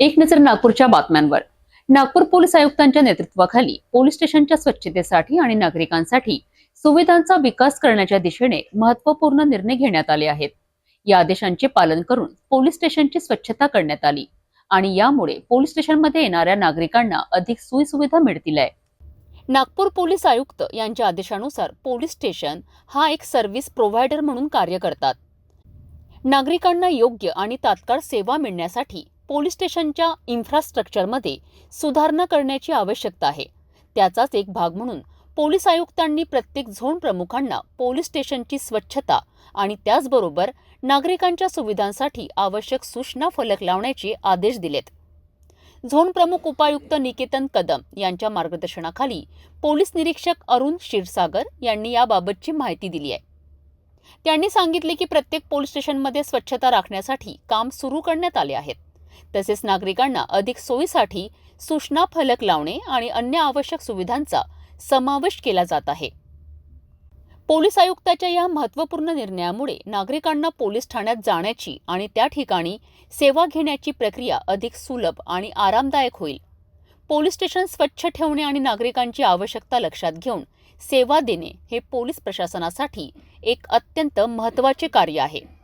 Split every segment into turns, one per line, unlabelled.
एक नजर नागपूरच्या बातम्यांवर. नागपूर पोलीस आयुक्तांच्या नेतृत्वाखाली पोलीस स्टेशनच्या स्वच्छतेसाठी आणि नागरिकांसाठी सुविधांचा विकास करण्याच्या दिशेने महत्त्वपूर्ण निर्णय घेण्यात आले आहेत. या आदेशांचे पालन करून पोलीस स्टेशनची स्वच्छता करण्यात आली आणि यामुळे पोलीस स्टेशनमध्ये येणाऱ्या नागरिकांना अधिक सोयीसुविधा मिळतील आहे. नागपूर पोलीस आयुक्त यांच्या आदेशानुसार पोलीस स्टेशन हा एक सर्व्हिस प्रोव्हायडर म्हणून कार्य करतात. नागरिकांना योग्य आणि तात्काळ सेवा मिळण्यासाठी पोलीस स्टेशनच्या इन्फ्रास्ट्रक्चरमध्ये सुधारणा करण्याची आवश्यकता आहे. त्याचाच एक भाग म्हणून पोलीस आयुक्तांनी प्रत्येक झोन प्रमुखांना पोलीस स्टेशनची स्वच्छता आणि त्याचबरोबर नागरिकांच्या सुविधांसाठी आवश्यक सूचना फलक लावण्याचे आदेश दिलेत. झोन प्रमुख उपायुक्त निकेतन कदम यांच्या मार्गदर्शनाखाली पोलीस निरीक्षक अरुण क्षीरसागर यांनी याबाबतची माहिती दिली आहे. त्यांनी सांगितले की प्रत्येक पोलीस स्टेशनमध्ये स्वच्छता राखण्यासाठी काम सुरू करण्यात आले आहेत. तसेच नागरिकांना अधिक सोयीसाठी सूचना फलक लावणे आणि अन्य आवश्यक सुविधांचा समावेश केला जात आहे. पोलीस आयुक्ताच्या या महत्त्वपूर्ण निर्णयामुळे नागरिकांना पोलीस ठाण्यात जाण्याची आणि त्या ठिकाणी सेवा घेण्याची प्रक्रिया अधिक सुलभ आणि आरामदायक होईल. पोलीस स्टेशन स्वच्छ ठेवणे आणि नागरिकांची आवश्यकता लक्षात घेऊन सेवा देणे हे पोलीस प्रशासनासाठी एक अत्यंत महत्त्वाचे कार्य आहे.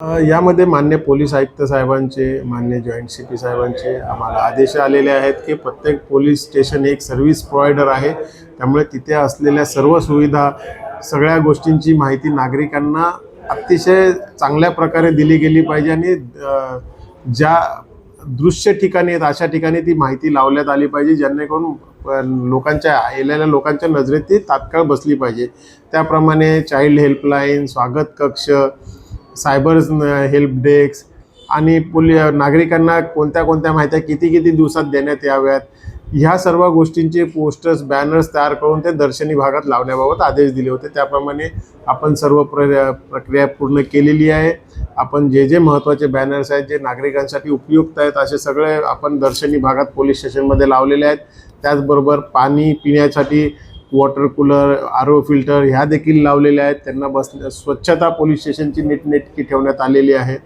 यामध्ये मान्य पोलीस आयुक्त साहेबांचे मान्य जॉईंट सी पी साहेबांचे आम्हाला आदेश आलेले आहेत की प्रत्येक पोलीस स्टेशन एक सर्व्हिस प्रोव्हायडर आहे. त्यामुळे तिथे असलेल्या सर्व सुविधा सगळ्या गोष्टींची माहिती नागरिकांना अतिशय चांगल्या प्रकारे दिली गेली पाहिजे आणि ज्या दृश्य ठिकाणी आहेत अशा ठिकाणी ती माहिती लावण्यात आली पाहिजे जेणेकरून लोकांच्या येलेल्या लोकांच्या नजरेत ती तात्काळ बसली पाहिजे. त्याप्रमाणे चाइल्ड हेल्पलाईन स्वागत कक्ष सायबर हेल्प डेस्क आणि पोलि नागरिकांना कोणत्या कोणत्या माहित्या किती किती दिवसात देण्यात याव्यात ह्या सर्व गोष्टींचे पोस्टर्स बॅनर्स तयार करून ते दर्शनी भागात लावण्याबाबत आदेश दिले होते. त्याप्रमाणे आपण सर्व प्र प्रक्रिया पूर्ण केलेली आहे. आपण जे जे महत्त्वाचे बॅनर्स आहेत जे नागरिकांसाठी उपयुक्त आहेत असे सगळे आपण दर्शनी भागात पोलीस स्टेशनमध्ये लावलेले आहेत. त्याचबरोबर पाणी पिण्यासाठी water cooler R O filter ह्या देखील लावलेल्या आहेत. त्यांना बस स्वच्छता पोलीस स्टेशनची नीटनेटकी ठेवण्यात आलेली आहे.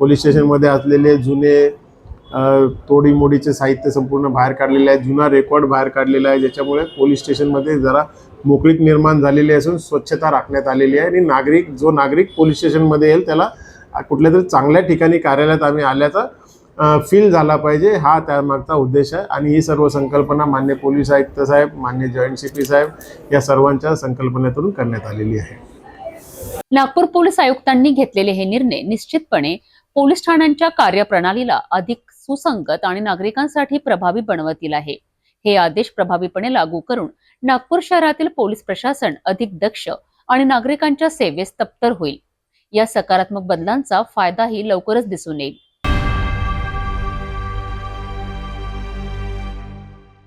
पोलीस स्टेशनमध्ये असलेले जुने तोडीमोडीचे साहित्य संपूर्ण बाहेर काढलेले आहे. जुना रेकॉर्ड बाहेर काढलेला आहे ज्याच्यामुळे पोलीस स्टेशनमध्ये जरा मोकळीक निर्माण झालेली असून स्वच्छता राखण्यात आलेली आहे. आणि नागरिक जो नागरिक पोलीस स्टेशनमध्ये येईल त्याला कुठल्या तरी चांगल्या ठिकाणी कार्यालयात आम्ही आल्याचा फील झाला पाहिजे. हा त्यामागचा उद्देश आहे. आणि ही सर्व संकल्पना मान्य पोलीस आयुक्त साहेब मान्य जॉईंट सी पी साहेब या सर्वांच्या संकल्पनेतून करण्यात आलेली आहे.
नागपूर पोलीस आयुक्तांनी घेतलेले हे निर्णय निश्चितपणे पोलीस ठाण्यांच्या कार्यप्रणालीला अधिक सुसंगत आणि नागरिकांसाठी प्रभावी बनवतील आहे. हे आदेश प्रभावीपणे लागू करून नागपूर शहरातील पोलीस प्रशासन अधिक दक्ष आणि नागरिकांच्या सेवेस तप्तर होईल. या सकारात्मक बदलांचा फायदाही लवकरच दिसून येईल.